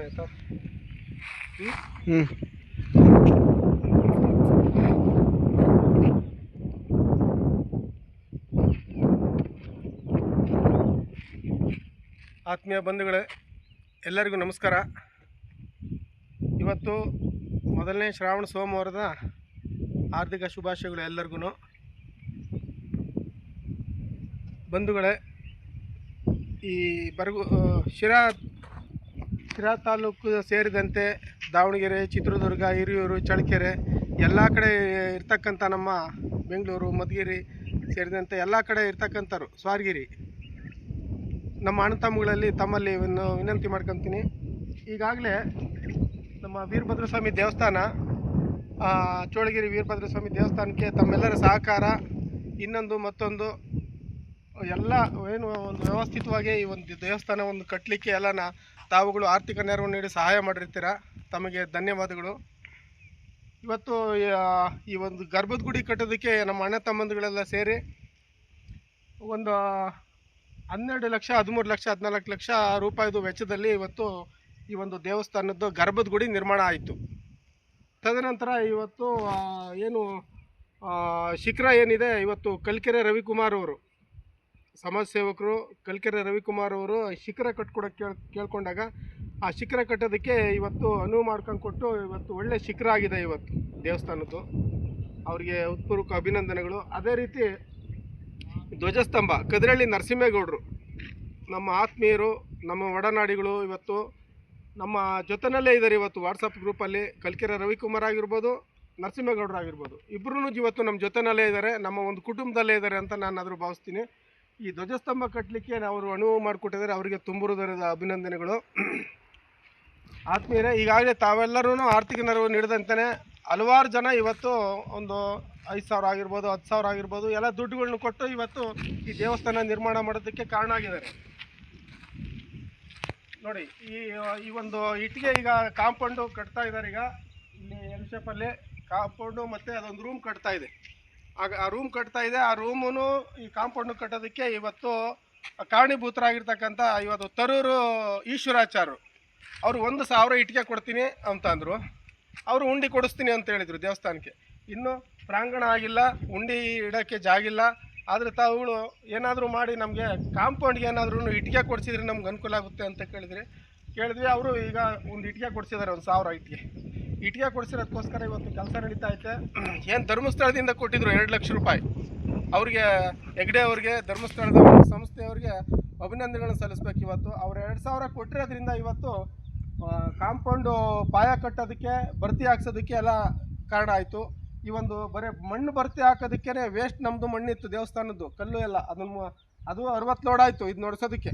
ಆಯ್ತಾ? ಹ್ಞೂ ಆತ್ಮೀಯ ಬಂಧುಗಳೇ, ಎಲ್ಲರಿಗೂ ನಮಸ್ಕಾರ. ಇವತ್ತು ಮೊದಲನೇ ಶ್ರಾವಣ ಸೋಮವಾರದ ಆರ್ಥಿಕ ಶುಭಾಶಯಗಳು ಎಲ್ಲರಿಗೂ. ಬಂಧುಗಳೇ, ಈ ಬರಗು ಶಿರಾ ಶಿರಾ ತಾಲೂಕು ಸೇರಿದಂತೆ ದಾವಣಗೆರೆ, ಚಿತ್ರದುರ್ಗ, ಹಿರಿಯೂರು, ಚಳ್ಳಕೆರೆ ಎಲ್ಲ ಕಡೆ ಇರ್ತಕ್ಕಂಥ ನಮ್ಮ ಬೆಂಗಳೂರು, ಮಧುಗಿರಿ ಸೇರಿದಂತೆ ಎಲ್ಲ ಕಡೆ ಇರ್ತಕ್ಕಂಥವ್ರು, ಸ್ವಾರಗಿರಿ. ನಮ್ಮ ಅಣ್ಣ ತಮ್ಮಗಳಲ್ಲಿ ತಮ್ಮಲ್ಲಿ ವಿನಂತಿ ಮಾಡ್ಕೊತೀನಿ. ಈಗಾಗಲೇ ನಮ್ಮ ವೀರಭದ್ರ ಸ್ವಾಮಿ ದೇವಸ್ಥಾನ ಚೋಳಗಿರಿ ವೀರಭದ್ರ ಸ್ವಾಮಿ ದೇವಸ್ಥಾನಕ್ಕೆ ತಮ್ಮೆಲ್ಲರ ಸಹಕಾರ, ಇನ್ನೊಂದು ಮತ್ತೊಂದು, ಎಲ್ಲ ಏನು ಒಂದು ವ್ಯವಸ್ಥಿತವಾಗಿ ಈ ಒಂದು ದೇವಸ್ಥಾನ ಒಂದು ಕಟ್ಟಲಿಕ್ಕೆ ಎಲ್ಲನ ತಾವುಗಳು ಆರ್ಥಿಕ ನೆರವು ನೀಡಿ ಸಹಾಯ ಮಾಡಿರ್ತೀರಾ? ತಮಗೆ ಧನ್ಯವಾದಗಳು. ಇವತ್ತು ಈ ಒಂದು ಗರ್ಭದ ಗುಡಿ ಕಟ್ಟೋದಕ್ಕೆ ನಮ್ಮ ಅಣ್ಣ ತಮ್ಮಂದಿಗಳೆಲ್ಲ ಸೇರಿ ಒಂದು ಹನ್ನೆರಡು ಲಕ್ಷ, ಹದಿಮೂರು ಲಕ್ಷ, ಹದಿನಾಲ್ಕು ಲಕ್ಷ ರೂಪಾಯಿದು ವೆಚ್ಚದಲ್ಲಿ ಇವತ್ತು ಈ ಒಂದು ದೇವಸ್ಥಾನದ್ದು ಗರ್ಭದ ಗುಡಿ ನಿರ್ಮಾಣ ಆಯಿತು. ತದನಂತರ ಇವತ್ತು ಏನು ಶಿಖರ ಏನಿದೆ, ಇವತ್ತು ಕಲ್ಕೆರೆ ರವಿಕುಮಾರ್ ಅವರು ಸಮಾಜ ಸೇವಕರು ಕಲ್ಕೆರೆ ರವಿಕುಮಾರ್ ಅವರು ಶಿಖರ ಕಟ್ಕೊಡಕ್ಕೆ ಕೇಳ್, ಕೇಳ್ಕೊಂಡಾಗ ಆ ಶಿಖರ ಕಟ್ಟೋದಕ್ಕೆ ಇವತ್ತು ಅನುವು ಮಾಡ್ಕೊಂಡು ಕೊಟ್ಟು ಇವತ್ತು ಒಳ್ಳೆ ಶಿಖರ ಆಗಿದೆ ಇವತ್ತು ದೇವಸ್ಥಾನದ್ದು. ಅವರಿಗೆ ಉತ್ಪೂರ್ವಕ ಅಭಿನಂದನೆಗಳು. ಅದೇ ರೀತಿ ಧ್ವಜಸ್ತಂಭ, ಕದ್ರಳ್ಳಿ ನರಸಿಂಹೇಗೌಡರು, ನಮ್ಮ ಆತ್ಮೀಯರು, ನಮ್ಮ ಒಡನಾಡಿಗಳು ಇವತ್ತು ನಮ್ಮ ಜೊತೆಯಲ್ಲೇ ಇದ್ದಾರೆ ಇವತ್ತು ವಾಟ್ಸಪ್ ಗ್ರೂಪಲ್ಲಿ. ಕಲ್ಕೆರೆ ರವಿಕುಮಾರ್ ಆಗಿರ್ಬೋದು, ನರಸಿಂಹೇಗೌಡರು ಆಗಿರ್ಬೋದು. ಇಬ್ಬರೂ ಇವತ್ತು ನಮ್ಮ ಜೊತೆಯಲ್ಲೇ ಇದ್ದಾರೆ ನಮ್ಮ ಒಂದು ಕುಟುಂಬದಲ್ಲೇ ಇದ್ದಾರೆ ಅಂತ ನಾನು ಅದ್ರ ಭಾವಿಸ್ತೀನಿ. ಈ ಧ್ವಜಸ್ತಂಭ ಕಟ್ಟಲಿಕ್ಕೆ ಅವರು ಅನುವು ಮಾಡಿಕೊಟ್ಟಿದ್ದಾರೆ. ಅವರಿಗೆ ತುಂಬುವುದರದ ಅಭಿನಂದನೆಗಳು. ಆತ್ಮೀಯರೇ, ಈಗಾಗಲೇ ತಾವೆಲ್ಲರೂ ಆರ್ಥಿಕ ನೆರವು ನೀಡಿದಂತೆಯೇ ಹಲವಾರು ಜನ ಇವತ್ತು ಒಂದು ಐದು ಸಾವಿರ ಆಗಿರ್ಬೋದು, ಹತ್ತು ಸಾವಿರ ಆಗಿರ್ಬೋದು, ಎಲ್ಲ ದುಡ್ಡುಗಳನ್ನ ಕೊಟ್ಟು ಇವತ್ತು ಈ ದೇವಸ್ಥಾನ ನಿರ್ಮಾಣ ಮಾಡೋದಕ್ಕೆ ಕಾರಣ ಆಗಿದ್ದಾರೆ. ನೋಡಿ, ಈ ಈ ಒಂದು ಇಟ್ಟಿಗೆ ಈಗ ಕಾಂಪೌಂಡು ಕಟ್ತಾ ಇದ್ದಾರೆ. ಈಗ ಇಲ್ಲಿ ಎಲ್ ಶೇಪಲ್ಲಿ ಕಾಂಪೌಂಡು ಮತ್ತು ಅದೊಂದು ರೂಮ್ ಕಟ್ತಾ ಇದೆ. ಆ ರೂಮ್ ಕಟ್ತಾ ಇದೆ. ಆ ರೂಮು ಈ ಕಾಂಪೌಂಡ್ ಕಟ್ಟೋದಕ್ಕೆ ಇವತ್ತು ಕಾರಣೀಭೂತರಾಗಿರ್ತಕ್ಕಂಥ ಇವತ್ತು ತರೂರು ಈಶ್ವರಾಚಾರ್ಯರು ಅವರು ಒಂದು ಸಾವಿರ ಇಟ್ಟಿಗೆ ಕೊಡ್ತೀನಿ ಅಂತ ಅಂದರು. ಅವರು ಉಂಡಿ ಕೊಡಿಸ್ತೀನಿ ಅಂತ ಹೇಳಿದರು ದೇವಸ್ಥಾನಕ್ಕೆ. ಇನ್ನು ಪ್ರಾಂಗಣ ಆಗಿಲ್ಲ, ಉಂಡಿ ಇಡೋಕ್ಕೆ ಜಾಗಿಲ್ಲ ಆದರೆ ತಾವುಗಳು ಏನಾದರೂ ಮಾಡಿ ನಮಗೆ ಕಾಂಪೌಂಡ್ಗೆ ಏನಾದ್ರೂ ಇಟ್ಟಿಗೆ ಕೊಡಿಸಿದ್ರೆ ನಮ್ಗೆ ಅನುಕೂಲ ಆಗುತ್ತೆ ಅಂತ ಕೇಳಿದ್ರಿ ಕೇಳಿದ್ವಿ. ಅವರು ಈಗ ಒಂದು ಇಟ್ಟಿಗೆ ಕೊಡಿಸಿದ್ದಾರೆ ಒಂದು ಸಾವಿರ ಇಟ್ಟಿಗೆ. ಇಟ್ಟಿಗೆ ಕೊಡಿಸಿರೋದಕ್ಕೋಸ್ಕರ ಇವತ್ತು ಕೆಲಸ ನಡೀತಾ ಐತೆ. ಏನು ಧರ್ಮಸ್ಥಳದಿಂದ ಕೊಟ್ಟಿದ್ರು ಎರಡು ಲಕ್ಷ ರೂಪಾಯಿ. ಅವ್ರಿಗೆ, ಹೆಗ್ಡೆ ಅವ್ರಿಗೆ, ಧರ್ಮಸ್ಥಳದ ಸಂಸ್ಥೆಯವ್ರಿಗೆ ಅಭಿನಂದನೆಗಳನ್ನು ಸಲ್ಲಿಸ್ಬೇಕು ಇವತ್ತು. ಅವ್ರು ಎರಡು ಸಾವಿರ ಕೊಟ್ಟಿರೋದ್ರಿಂದ ಇವತ್ತು ಕಾಂಪೌಂಡು ಪಾಯ ಕಟ್ಟೋದಕ್ಕೆ ಭರ್ತಿ ಹಾಕ್ಸೋದಕ್ಕೆ ಎಲ್ಲ ಕಾರಣ ಆಯಿತು. ಈ ಒಂದು ಬರೀ ಮಣ್ಣು ಭರ್ತಿ ಹಾಕೋದಕ್ಕೇ ವೇಸ್ಟ್ ನಮ್ಮದು ಮಣ್ಣಿತ್ತು ದೇವಸ್ಥಾನದ್ದು, ಕಲ್ಲು ಎಲ್ಲ. ಅದನ್ನು ಅದು ಅರವತ್ತು ಲೋಡ್ ಆಯಿತು ಇದು ನೋಡ್ಸೋದಕ್ಕೆ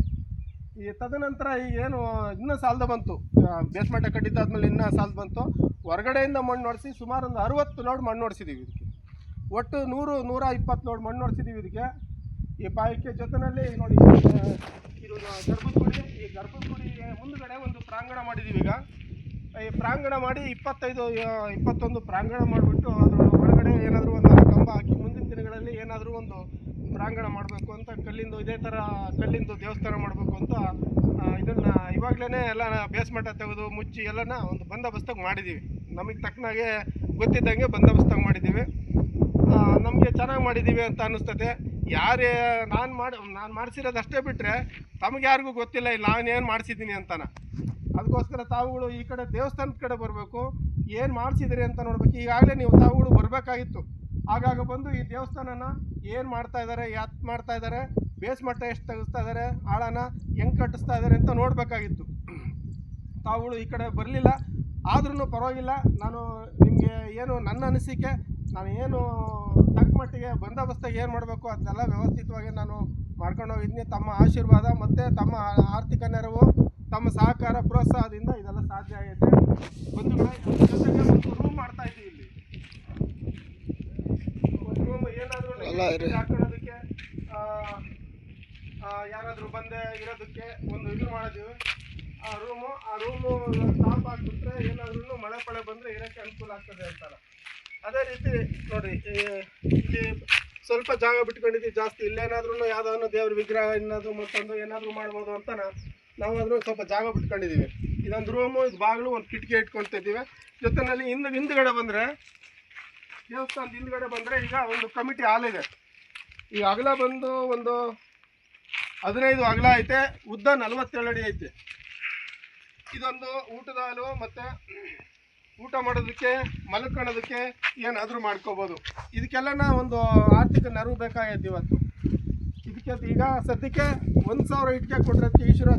ಈ ತದನಂತರ ಈಗ ಏನು ಇನ್ನೂ ಸಾಲದ ಬಂತು. ಬೇಸ್ಮಟ್ಟ ಕಟ್ಟಿದ್ದಾದ್ಮೇಲೆ ಇನ್ನೂ ಸಾಲದ ಬಂತು. ಹೊರಗಡೆಯಿಂದ ಮಣ್ಣು ನೋಡಿಸಿ ಸುಮಾರು ಒಂದು ಅರವತ್ತು ಲೋಡ್ ಮಣ್ಣು ನೋಡಿಸಿದ್ದೀವಿ ಇದಕ್ಕೆ. ಒಟ್ಟು ನೂರು, ನೂರ ಇಪ್ಪತ್ತು ಲೋಡ್ ಮಣ್ಣು ನೋಡಿಸಿದ್ದೀವಿ ಇದಕ್ಕೆ. ಈ ಪಾಯಕ್ಕೆ ಜೊತೆಯಲ್ಲಿ ನೋಡಿ ಇದು ಗರ್ಭದ ಗುಡಿ ಈ ಗರ್ಭದ ಮುಂದುಗಡೆ ಒಂದು ಪ್ರಾಂಗಣ ಮಾಡಿದ್ದೀವಿ ಈಗ. ಈ ಪ್ರಾಂಗಣ ಮಾಡಿ ಇಪ್ಪತ್ತೈದು ಇಪ್ಪತ್ತೊಂದು ಪ್ರಾಂಗಣ ಮಾಡಿಬಿಟ್ಟು ಅದರ ಒಳಗಡೆ ಏನಾದರೂ ಒಂದು ಕಂಬ ಹಾಕಿ ಮುಂದಿನ ದಿನಗಳಲ್ಲಿ ಏನಾದರೂ ಒಂದು ಪ್ರಾಂಗಣ ಮಾಡಬೇಕು ಅಂತ, ಕಲ್ಲಿಂದು ಇದೇ ಥರ ಕಲ್ಲಿಂದು ದೇವಸ್ಥಾನ ಮಾಡಬೇಕು ಅಂತ ಇದನ್ನು ಇವಾಗಲೇ ಎಲ್ಲ ಬೇಸ್ಮಠ ತೆಗೆದು ಮುಚ್ಚಿ ಎಲ್ಲನ ಒಂದು ಬಂದೋಬಸ್ತಾಗಿ ಮಾಡಿದ್ದೀವಿ ನಮಗೆ ತಕ್ಕನಾಗೆ ಗೊತ್ತಿದ್ದಂಗೆ ಬಂದೋಬಸ್ತಾಗಿ ಮಾಡಿದ್ದೀವಿ ನಮಗೆ ಚೆನ್ನಾಗಿ ಮಾಡಿದ್ದೀವಿ ಅಂತ ಅನ್ನಿಸ್ತದೆ. ಯಾರೇ ನಾನು ಮಾಡಿ, ನಾನು ಮಾಡಿಸಿರೋದು ಅಷ್ಟೇ ಬಿಟ್ಟರೆ ತಮಗೆ ಯಾರಿಗೂ ಗೊತ್ತಿಲ್ಲ, ಇಲ್ಲ ನಾನೇನು ಮಾಡಿಸಿದ್ದೀನಿ ಅಂತಾನ. ಅದಕ್ಕೋಸ್ಕರ ತಾವುಗಳು ಈ ಕಡೆ ದೇವಸ್ಥಾನದ ಕಡೆ ಬರಬೇಕು. ಏನು ಮಾಡಿಸಿದ್ರಿ ಅಂತ ನೋಡ್ಬೇಕು. ಈಗಾಗಲೇ ನೀವು ತಾವುಗಳು ಬರಬೇಕಾಗಿತ್ತು. ಆಗಾಗ ಬಂದು ಈ ದೇವಸ್ಥಾನನ ಏನು ಮಾಡ್ತಾ ಇದ್ದಾರೆ ಯಾತ್ ಮಾಡ್ತಾ ಇದ್ದಾರೆ ಬೇಸ್ ಮಟ್ಟ ಎಷ್ಟು ತೆಗಿಸ್ತಾ ಇದ್ದಾರೆ ಆಳನ ಹೆಂಗೆ ಕಟ್ಟಿಸ್ತಾ ಇದ್ದಾರೆ ಅಂತ ನೋಡಬೇಕಾಗಿತ್ತು. ತಾವುಗಳು ಈ ಕಡೆ ಬರಲಿಲ್ಲ. ಆದ್ರೂ ಪರವಾಗಿಲ್ಲ. ನಾನು ನಿಮಗೆ ಏನು ನನ್ನ ಅನಿಸಿಕೆ, ನಾನು ಏನು ತಕ್ಕ ಮಟ್ಟಿಗೆ ಬಂದೋಬಸ್ತಾಗಿ ಏನು ಮಾಡಬೇಕು, ಅದನ್ನೆಲ್ಲ ವ್ಯವಸ್ಥಿತವಾಗಿ ನಾನು ಮಾಡ್ಕೊಂಡು ಹೋಗಿದ್ದೀನಿ ತಮ್ಮ ಆಶೀರ್ವಾದ ಮತ್ತು ತಮ್ಮ ಆರ್ಥಿಕ ನೆರವು, ತಮ್ಮ ಸಹಕಾರ, ಪ್ರೋತ್ಸಾಹದಿಂದ ಇದೆಲ್ಲ ಸಾಧ್ಯ ಆಗೈತೆ. ಬಂದು ರೂಮ್ ಮಾಡ್ತಾ ಇದ್ದೀವಿ ಇಲ್ಲಿ ಒಂದು ರೂಮ್ ಅಲ್ಲ, ಹಾಕೊಳ್ಳೋದಕ್ಕೆ ಯಾರಾದರೂ ಬಂದೆ ಇರೋದಕ್ಕೆ ಒಂದು ಇದು ಮಾಡಿದ್ದೀವಿ. ಆ ರೂಮು ಆ ರೂಮು ಟಾಪ್ ಹಾಕಿಬಿಟ್ರೆ ಏನಾದ್ರೂ ಮಳೆ ಪಳೆ ಬಂದರೆ ಇರೋಕ್ಕೆ ಅನುಕೂಲ ಆಗ್ತದೆ ಅಂತಾರೆ. ಅದೇ ರೀತಿ ನೋಡಿ ಇಲ್ಲಿ ಸ್ವಲ್ಪ ಜಾಗ ಬಿಟ್ಕೊಂಡಿದ್ದೀವಿ ಜಾಸ್ತಿ ಇಲ್ಲೇನಾದ್ರೂ ಯಾವುದಾದ್ರು ದೇವ್ರ ವಿಗ್ರಹ ಏನಾದರೂ ಮತ್ತೊಂದು ಏನಾದರೂ ಮಾಡ್ಬೋದು ಅಂತ ನಾವು ಅದ್ರ ಸ್ವಲ್ಪ ಜಾಗ ಬಿಟ್ಕೊಂಡಿದ್ದೀವಿ. ಇದೊಂದು ರೂಮು ಇದು ಬಾಗಿಲು ಒಂದು ಕಿಟಕಿ ಇಟ್ಕೊಳ್ತಿದ್ದೀವಿ ಜೊತೆಯಲ್ಲಿ ಹಿಂದೆ ಹಿಂದ್ಗಡೆ ಬಂದರೆ ದೇವಸ್ಥಾನದ ಹಿಂದ್ಗಡೆ ಬಂದರೆ ಈಗ ಒಂದು ಕಮಿಟಿ ಹಾಲ್ ಇದೆ. ಈ ಅಗಲ ಬಂದು ಒಂದು ಹದಿನೈದು ಅಗಲ ಐತೆ, ಉದ್ದ ನಲವತ್ತೆರಡು ಅಡಿ ಐತೆ. ಇದೊಂದು ಊಟದ ಹಾಲು ಮತ್ತು ಊಟ ಮಾಡೋದಕ್ಕೆ, ಮಲ್ಕೊಳ್ಳೋದಕ್ಕೆ ಏನಾದರೂ ಮಾಡ್ಕೋಬೋದು. ಇದಕ್ಕೆಲ್ಲನ ಒಂದು ಆರ್ಥಿಕ ನೆರವು ಬೇಕಾಗೈತೆ ಇವತ್ತು. ಇದಕ್ಕೆ ಈಗ ಸದ್ಯಕ್ಕೆ ಒಂದು ಸಾವಿರ ಇಟ್ಟಿಗೆ ಕೊಟ್ಟಿರೋದಕ್ಕೆ ಈಶ್ವರ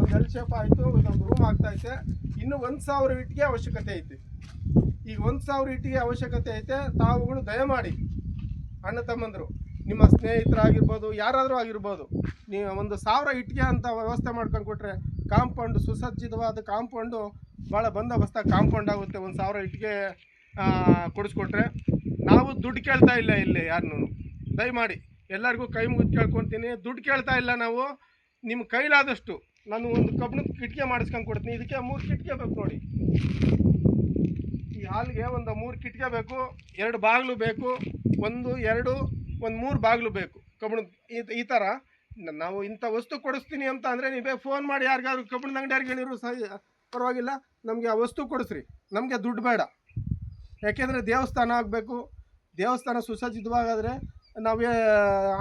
ಒಂದು ಎಲ್ ಶೇಪ್ ಆಯಿತು ಇದೊಂದು ರೂಮ್ ಆಗ್ತಾ ಇನ್ನೂ ಇನ್ನು ಒಂದು ಸಾವಿರ ಇಟ್ಟಿಗೆ ಅವಶ್ಯಕತೆ ಐತೆ. ಈಗ ಒಂದು ಸಾವಿರ ಇಟ್ಟಿಗೆ ಅವಶ್ಯಕತೆ ಐತೆ, ತಾವುಗಳು ದಯಮಾಡಿ ಅಣ್ಣ ತಮ್ಮಂದರು, ನಿಮ್ಮ ಸ್ನೇಹಿತರಾಗಿರ್ಬೋದು, ಯಾರಾದರೂ ಆಗಿರ್ಬೋದು, ನೀವು ಒಂದು ಸಾವಿರ ಇಟ್ಟಿಗೆ ಅಂತ ವ್ಯವಸ್ಥೆ ಮಾಡ್ಕೊಂಡು ಕೊಟ್ರೆ ಕಾಂಪೌಂಡ್ ಸುಸಜ್ಜಿತವಾದ ಕಾಂಪೌಂಡು ಭಾಳ ಬಂದೋಬಸ್ತಾಗಿ ಕಾಂಪೌಂಡ್ ಆಗುತ್ತೆ ಒಂದು ಸಾವಿರ ಇಟ್ಟಿಗೆ ಕೊಡಿಸ್ಕೊಟ್ರೆ. ನಾವು ದುಡ್ಡು ಕೇಳ್ತಾ ಇಲ್ಲ ಇಲ್ಲಿ ಯಾರನ್ನೂ. ದಯಮಾಡಿ, ಎಲ್ಲರಿಗೂ ಕೈ ಮುಗಿದು ಕೇಳ್ಕೊತೀನಿ. ದುಡ್ಡು ಕೇಳ್ತಾ ಇಲ್ಲ ನಾವು ನಿಮ್ಮ ಕೈಲಾದಷ್ಟು ನಾನು ಒಂದು ಕಬ್ಬಿಣದ ಕಿಟಕಿ ಮಾಡಿಸ್ಕೊಂಡು ಕೊಡ್ತೀನಿ. ಇದಕ್ಕೆ ಮೂರು ಕಿಟಕಿ ಬೇಕು ನೋಡಿ. ಹಾಲ್ಗೆ ಒಂದು ಮೂರು ಕಿಟಕಿ ಬೇಕು, ಎರಡು ಬಾಗಿಲು ಬೇಕು, ಒಂದು, ಎರಡು, ಒಂದು ಮೂರು ಬಾಗಿಲು ಬೇಕು. ಕಬ್ಬಣದ ಈ ಥರ ನಾವು ಇಂಥ ವಸ್ತು ಕೊಡಿಸ್ತೀನಿ ಅಂತ ಅಂದರೆ ನೀವೇ ಫೋನ್ ಮಾಡಿ ಯಾರಿಗಾದ್ರು ಕಬ್ಬಣದ ಅಂಗಡಿಯಾರಿಗೆ ಹೇಳಿರು ಸಹ, ಪರವಾಗಿಲ್ಲ. ನಮಗೆ ಆ ವಸ್ತು ಕೊಡಿಸ್ರಿ. ನಮಗೆ ದುಡ್ಡು ಬೇಡ. ಯಾಕೆಂದರೆ ದೇವಸ್ಥಾನ ಆಗಬೇಕು. ದೇವಸ್ಥಾನ ಸುಸಜ್ಜಿತವಾಗಾದರೆ ನಾವೇ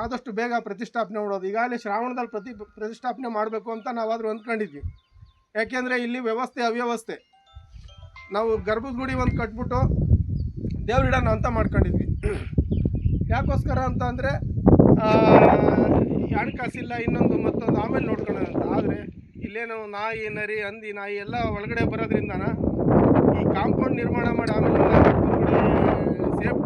ಆದಷ್ಟು ಬೇಗ ಪ್ರತಿಷ್ಠಾಪನೆ ಮಾಡೋದು. ಈಗಾಗಲೇ ಶ್ರಾವಣದಲ್ಲಿ ಪ್ರತಿ, ಪ್ರತಿಷ್ಠಾಪನೆ ಮಾಡಬೇಕು ಅಂತ ನಾವಾದರೂ ಅಂದ್ಕೊಂಡಿದ್ವಿ. ಯಾಕೆಂದರೆ ಇಲ್ಲಿ ವ್ಯವಸ್ಥೆ ಅವ್ಯವಸ್ಥೆ. ನಾವು ಗರ್ಭದ ಗುಡಿ ಒಂದು ಕಟ್ಬಿಟ್ಟು ದೇವ್ರಿಡೋಣ ಅಂತ ಮಾಡ್ಕೊಂಡಿದ್ವಿ. ಯಾಕೋಸ್ಕರ ಅಂತ ಅಂದರೆ ಹಣಕಾಸಿಲ್ಲ, ಇನ್ನೊಂದು ಮತ್ತೊಂದು ಆಮೇಲೆ ನೋಡ್ಕೊಳ್ಳೋಣ ಅಂತ. ಆದರೆ, ಇಲ್ಲೇನು ನಾಯಿ, ನರಿ, ಹಂದಿ, ನಾಯಿ ಎಲ್ಲ ಒಳಗಡೆ ಬರೋದ್ರಿಂದನ ಈ ಕಾಂಪೌಂಡ್ ನಿರ್ಮಾಣ ಮಾಡಿ ಆಮೇಲೆ ಸೇಫ್ಟಿ